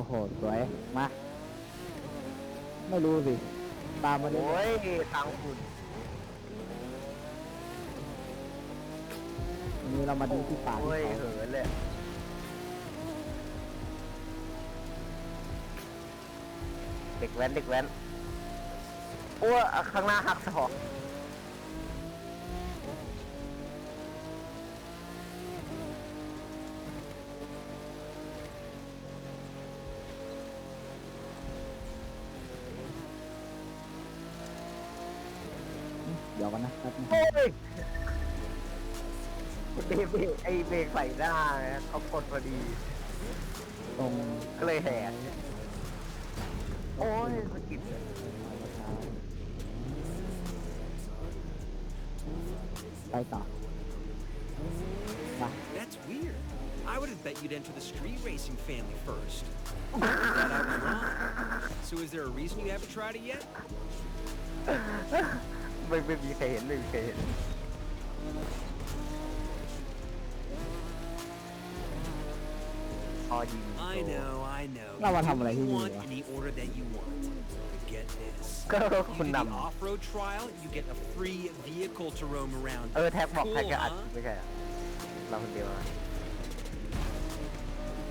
อ้โห สวย มา ไม่รู้สิ ตามมาดูโอ้ยตังคุณวันนี้เรามาดูที่ป่าโอ้ยที่เหิเขานเลยเด็กแว้นเด็กแว้นโอ้ยข้างหน้าหักศอก ยวกันนะแป๊บนึง โอ้ยเบรกเบรกไอเบรกใส่หน้าไงเขากดพอดี ตรง ก็เลยแหกโอ้ยสะกิด ไปต่อมา That's weird. I would have bet you'd enter the street racing family first. that I was wrong. So is there a reason you haven't tried it yet? ไม่ไม่มีใครเห็นไม่มีใครเห็นพอยิง I know, I know. เรามาทำอะไร You ที่นี่ want วะ in the order that you want. But get this. ก็ You คุณ do น the off-road trial, you get a free vehicle to roam around. ำเออแท็กบอก Cool, แท็กจะอัด huh? ไม่ใช่เหรอเราคนเดียวอะ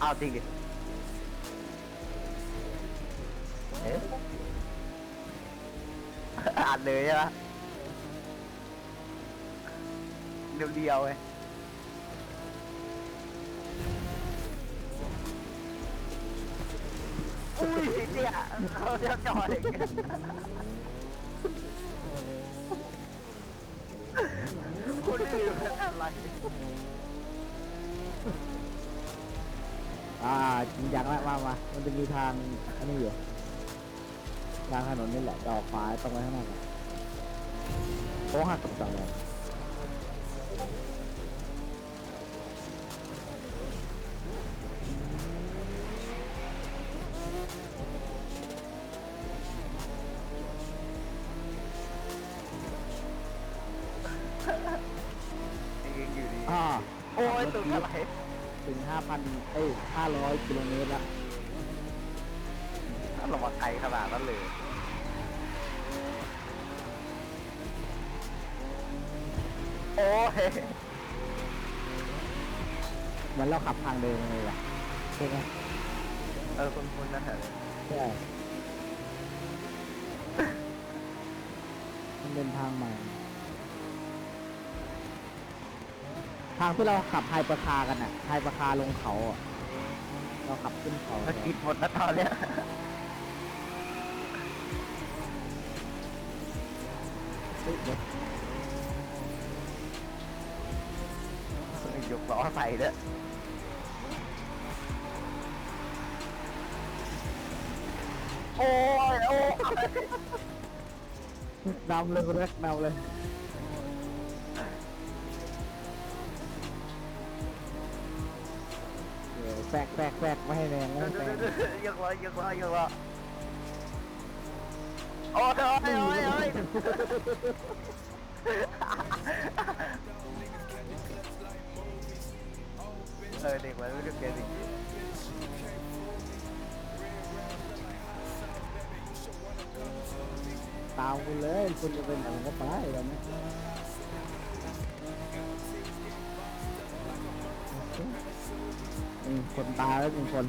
เอาจริงดิเอ๊ะ อัดเลยใช่ปะ เดียวๆไงอุ้ยเนี่ยเขาจะจอดอย่างเงี้ยคุณไม่รู้อะไรอ่าจริงจังละมามามันจะมีทางอันนี้อยู่ทางถนนนี่แหละจะออกขวาตรงไปข้างหน้าก่อนโค้งหักกับสองเลย ถึงห้าพันเอ้ยห้าร้อยกิโลเมตรละเรามาไกลขนาดนั้นเลยโอ้ยเหมือนเราขับทางเดิมเลยว่ะใช่ไหมเออคุณคุณนะฮะใช่มันเป็นทางใหม่ ทางที่เราขับไฮประคากันอะไฮประคาลงเขาอะเราขับขึ้นเขาสะกิดหมดแล้วตอนเนี้ยเฮ้ยเดี๋ยวยกล้อใส่เด้อโอ้ยโอ้ยนำเลยคุณแรกนำเลย แทรกแทรกแทรกไม่ให้แรงไม่ให้แรงยกล้อยกล้อยกล้อโอ้ยโอ้ยโอ้ยโอ้ยเออเด็กมันไม่ดูเกมอย่งตามคุณเลยคุณจะเป็นอะไรก็ไปเราไหนึ่งคนตายแล้วหนึ่งคน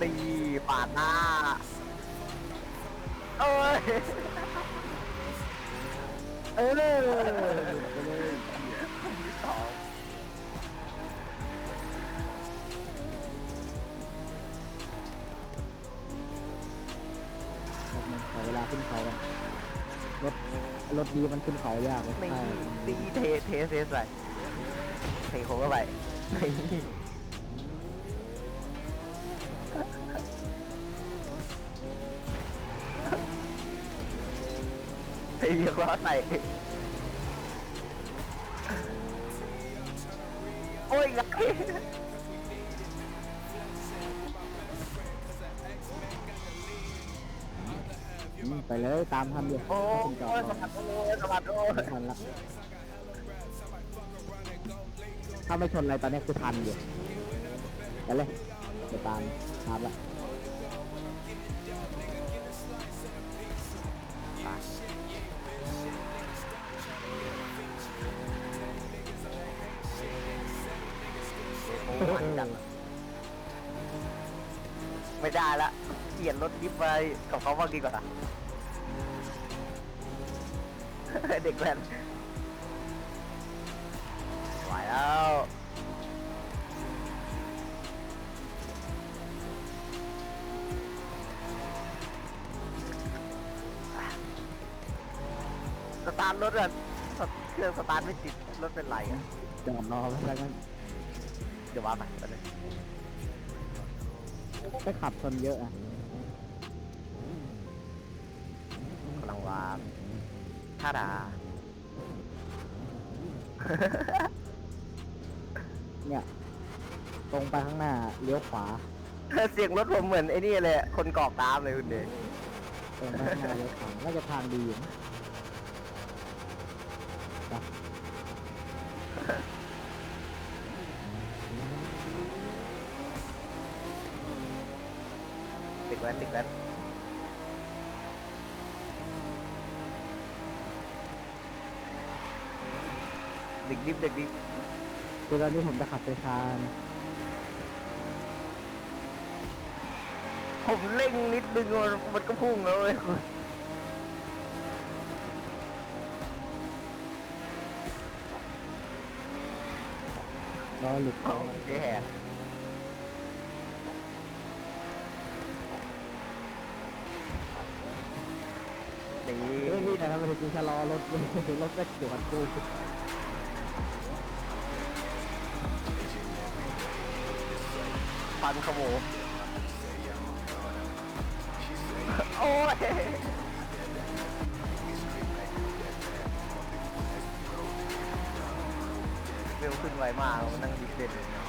ตีปาดหน้า เอ้ย เออเลยสอง รถดีมันขึ้นเขายากเลยไม่ใช่ตีเทเทเทใส่เทโค้งเข้าไปไม่ตีเรียกว่าใส่โอ้ยไง ไปเลยตามทันอยู่โอ้ขึ้นจอดยสะบัดโอ้ยสะบัดโอ้ยไม่ทันละทถ้าไม่ชนอะไรตอนนี้คือทันอยู่ไปเลยเดี๋ยวตามตามละโอ้โหมันจังไม่ได้ละเปลี่ยนรถดิฟไปกับเขาบ้างดีกว่า เด็กแว้นไหวแล้วสตาร์ทรถอะเครื่องสตาร์ทไม่ติดรถเป็นไรอะจอดรอไว้แล้วกันเดี๋ยวว่าไปไปเลยไปขับชนเยอะอะ ท่าดา เนี่ย ตรงไปข้างหน้าเลี้ยวขวา เสียงรถผมเหมือนไอ้นี่เลยอะคนกรอกตามเลยคุณเดชตรงไปข้างหน้าเลี้ยวขวาน่าจะทางดีอยู่นะไปติดแว้นติดแว้น ด็กดิบเด็กดิบคือตอนนี้ผมจะขับไปทางผมเร่งนิดนึงมันมันก็พุ่งแล้วเว้ยรอหลุดโอ้เจ๊แหกนี่เฮ้ยพี่แต่ทำไมถึงชะลอรถรถก็เกี่ยวกับกู ฟันขโมยโอ้ยเร็วขึ้นไวมากมันนั่งดิบเด่นส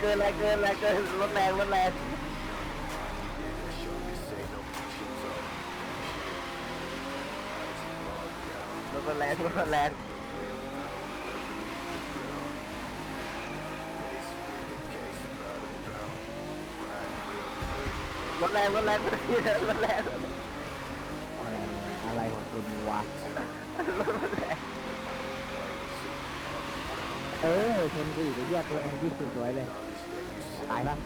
เกินแรงเกินแรงเกินรถแรงรถแรงรถมันแรงรถมันแรงรถแรงรถแรงรถแรงรถแรงอะไรอะไรของคุณวะรถมันแรงเออชนกูอีกไอ้เหี้ยตัวเองที่สุดสวยเลย ตายละ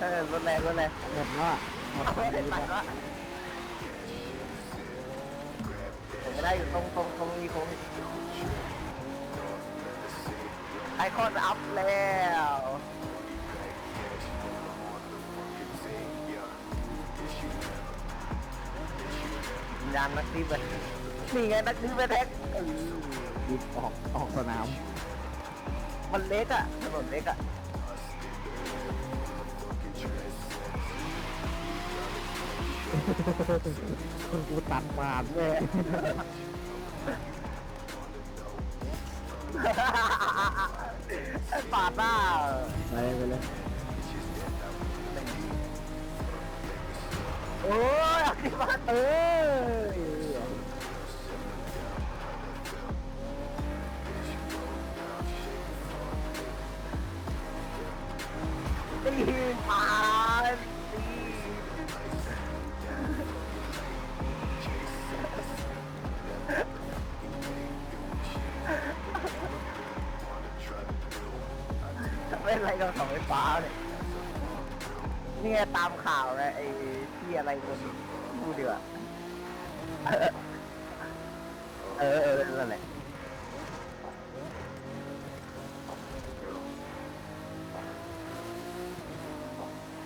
เออรถแรงรถแรงหมดแล้วอะหมดไม่ไปได้เลยตัดละผมไม่ได้อยู่ตรงตรงตรงนี้คงไอคอนอัพแล้วยานนักดิบนี่ไงนักดิบไปแท็กเออดิบออกออกสนาม มันเล็กอะถนนเล็กอะกูตัดปาดเลยปาดหน้าไปไปเลยโอ้ยอธิบายเออ ตีปาดตีเป็นอะไรกับเสาไฟฟ้าเนี่ยนี่ไงตามข่าวไงไอ้ที่อะไรคนพูดดีกว่าเออเออนั่นแหละ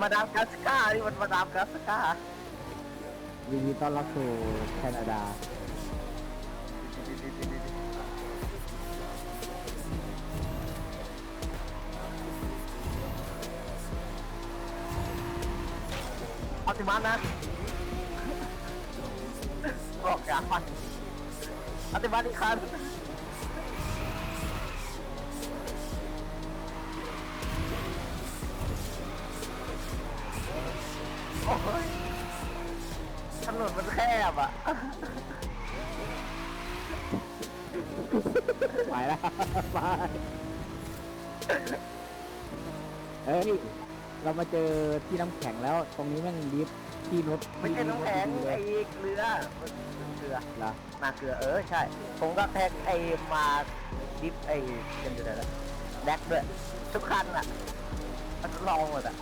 มาดามกัสกานี่มันมาดามกัสกายินดีต้อนรับสู่แคนาดา เอาติมันนะบอกกาฟันเอาติมันอีกคัน โอ้ยถนนมันแคบอะ ไปแล้วไปเฮ้ยเรามาเจอที่น้ำแข็งแล้ว ตรงนี้แม่งดิฟที่รถไม่ใช่น้ำแข็งเลไอ้ยเกลือมันเกลือเหรอมาเกลือเออใช่ ผมก็แพ็กไอ้มาดิฟไอ้กันอยู่ไหนละแดกด้วยทุกคันอะมันลองหมดอะ